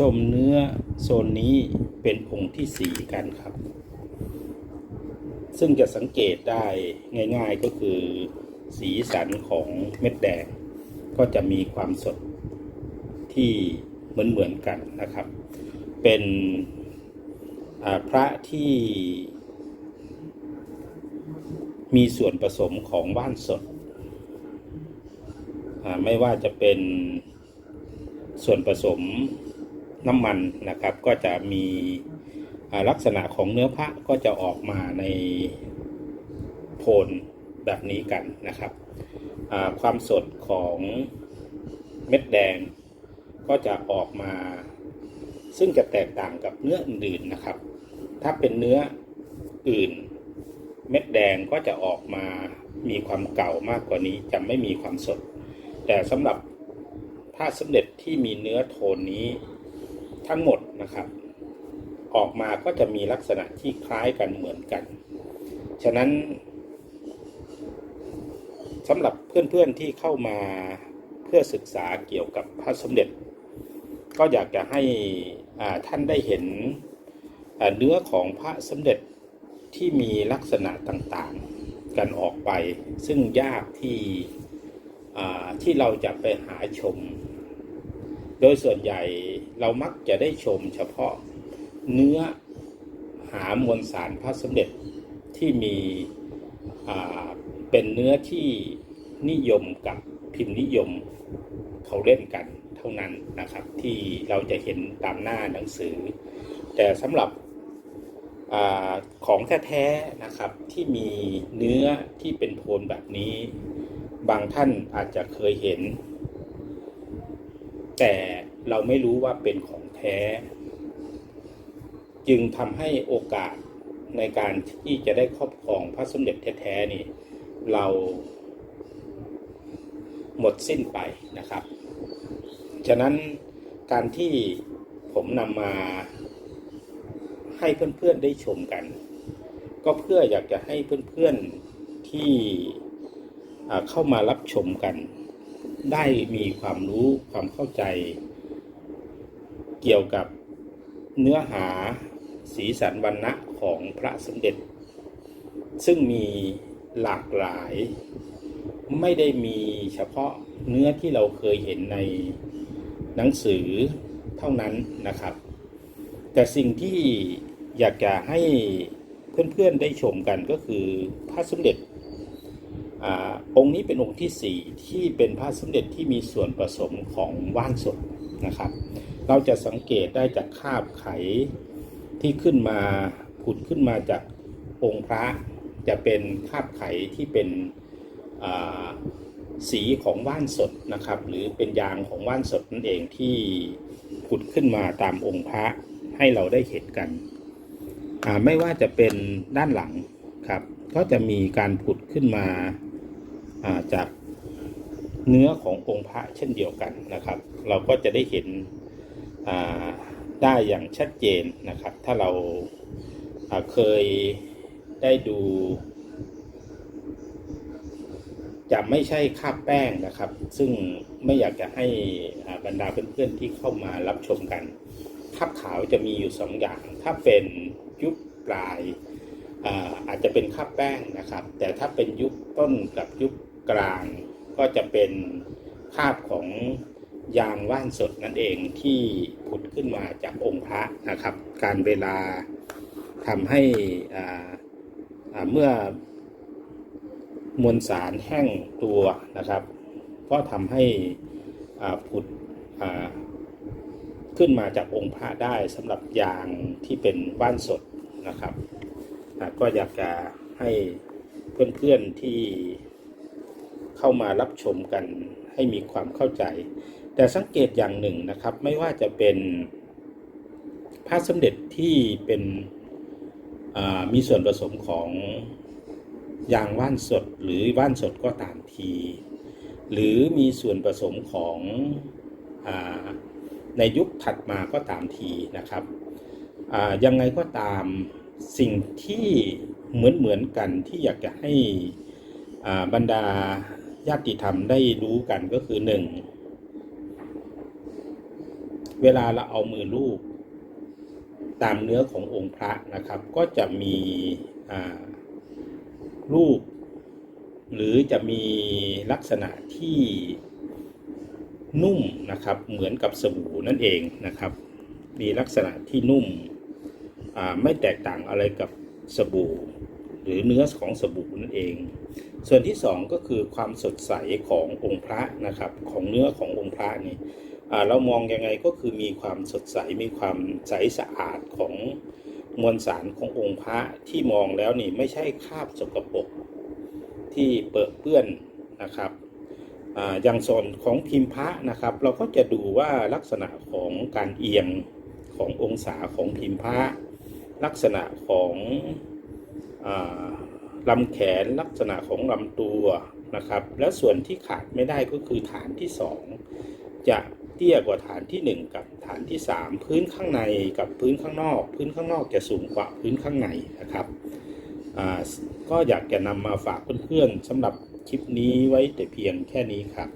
ชมเนื้อโซนนี้เป็นองค์ที่สี่กันครับ ซึ่งจะสังเกตได้ง่ายๆก็คือ สีสันของเม็ดแดง ก็จะมีความสดที่เหมือนๆกันนะครับ เป็นพระที่มีส่วนผสมของว่านสด ไม่ว่าจะเป็นส่วนผสม น้ำมันนะครับ ก็จะมีลักษณะของเนื้อพระก็จะออกมาในโพนแบบนี้กันนะครับความสดของเม็ดแดง ก็จะออกมา ซึ่งจะแตกต่างกับเนื้ออื่นๆนะครับ ถ้าเป็นเนื้ออื่น เม็ดแดงก็จะออกมามีความเก่ามากกว่านี้จะไม่มีความสด แต่สำหรับผ้าสำเร็จที่มีเนื้อโทนนี้ ทั้งหมดนะครับ ออกมาก็จะมีลักษณะที่คล้ายกันเหมือนกัน ฉะนั้นสำหรับเพื่อนๆที่เข้ามาเพื่อศึกษาเกี่ยวกับพระสมเด็จ ก็อยากจะให้ท่านได้เห็นเนื้อของพระสมเด็จที่มีลักษณะต่างๆกันออกไป ซึ่งยากที่ที่เราจะไปหาชม โดยส่วนใหญ่ เรามักจะได้ชมเฉพาะเนื้อหามวลสารพระสมเด็จที่มีเป็นเนื้อที่นิยมกับพิมพ์นิยมเขาเล่นกันเท่านั้นนะครับ ที่เราจะเห็นตามหน้าหนังสือ แต่สำหรับอของแท้ๆนะครับที่มีเนื้อที่เป็นโทนแบบนี้ บางท่านอาจจะเคยเห็น แต่ เราไม่รู้ว่าเป็นของแท้ จึงทำให้โอกาสในการที่จะได้ครอบครองพระสมเด็จแท้ๆนี่ เราหมดสิ้นไปนะครับ ฉะนั้นการที่ผมนำมาให้เพื่อนๆได้ชมกัน ก็เพื่ออยากจะให้เพื่อนๆที่เข้ามารับชมกัน ได้มีความรู้ความเข้าใจ เกี่ยวกับเนื้อหาสีสันวรรณะของพระสมเด็จ ซึ่งมีหลากหลายไม่ได้มีเฉพาะเนื้อที่เราเคยเห็นในหนังสือเท่านั้นนะครับ แต่สิ่งที่อยากจะให้เพื่อนๆได้ชมกันก็คือพระสมเด็จอองค์นี้เป็นองค์ที่สี่ที่เป็นพระสมเด็จที่มีส่วนผสมของว่านสดนะครับ เราจะสังเกตได้จากคาบไขที่ขึ้นมาผุดขึ้นมาจากองค์พระจะเป็นคาบไขที่เป็นสีของว่านสดนะครับ หรือเป็นยางของว่านสดนั่นเองที่ผุดขึ้นมาตามองค์พระให้เราได้เห็นกัน ไม่ว่าจะเป็นด้านหลังครับ ก็จะมีการผุดขึ้นมาาจากเนื้อขององค์พระเช่นเดียวกันนะครับ เราก็จะได้เห็น ได้อย่างชัดเจนนะครับ ถ้าเราเคยได้ดู จะไม่ใช่คาบแป้งนะครับ ซึ่งไม่อยากจะให้บรรดาเพื่อนๆที่เข้ามารับชมกันคาบขาวจะมีอยู่สองอย่าง ถ้าเป็นยุคปลายอาอาจจะเป็นคาบแป้งนะครับ แต่ถ้าเป็นยุคต้นกับยุคกลางก็จะเป็นคาบของ ยางว่านสดนั่นเองที่ผุดขึ้นมาจากองค์พระนะครับ การเวลาทำให้อ่าเมื่อมวลสารแห้งตัวนะครับ ก็ทำให้ผุดขึ้นมาจากองค์พระได้สำหรับยางที่เป็นว่านสดนะครับ ก็อยากจะให้เพื่อนๆที่เข้ามารับชมกันให้มีความเข้าใจ แต่สังเกตอย่างหนึ่งนะครับ ไม่ว่าจะเป็นพระสมเด็จที่เป็นมีส่วนผสมของยางว่านสดหรือว่านสดก็ตามที หรือมีส่วนผสมของอในยุคถัดมาก็ตามทีนะครับยังไงก็ตามสิ่งที่เหมือนเหมือนกันที่อยากจะให้บรรดาญาติธรรมได้รู้กันก็คือหนึ่ง เวลาเราเอามือลูบตามเนื้อขององค์พระนะครับ ก็จะมีรูป หรือจะมีลักษณะที่นุ่มนะครับ เหมือนกับสบู่นั่นเองนะครับ มีลักษณะที่นุ่มไม่แตกต่างอะไรกับสบู่ หรือเนื้อของสบู่นั่นเอง ส่วนที่สองก็คือความสดใสขององค์พระนะครับ ของเนื้อขององค์พระนี่ เรามองยังไงก็คือมีความสดใสมีความใสสะอาดของมวลสารขององค์พระที่มองแล้วนี่ไม่ใช่คราบสกปรกที่เปื้อนเปื้อนนะครับอย่างส่วนของพิมพ์พระนะครับ เราก็จะดูว่าลักษณะของการเอียงขององศาของพิมพ์พระลักษณะของอลำแขนลักษณะของลำตัวนะครับ และส่วนที่ขาดไม่ได้ก็คือฐานที่สองจะ เตี้ยกว่าฐานที่หนึ่งกับฐานที่สามพื้นข้างในกับพื้นข้างนอก พื้นข้างนอกจะสูงกว่าพื้นข้างในนะครับก็อยากจะนำมาฝากเพื่อนๆสำหรับคลิปนี้ไว้แต่เพียงแค่นี้ครับ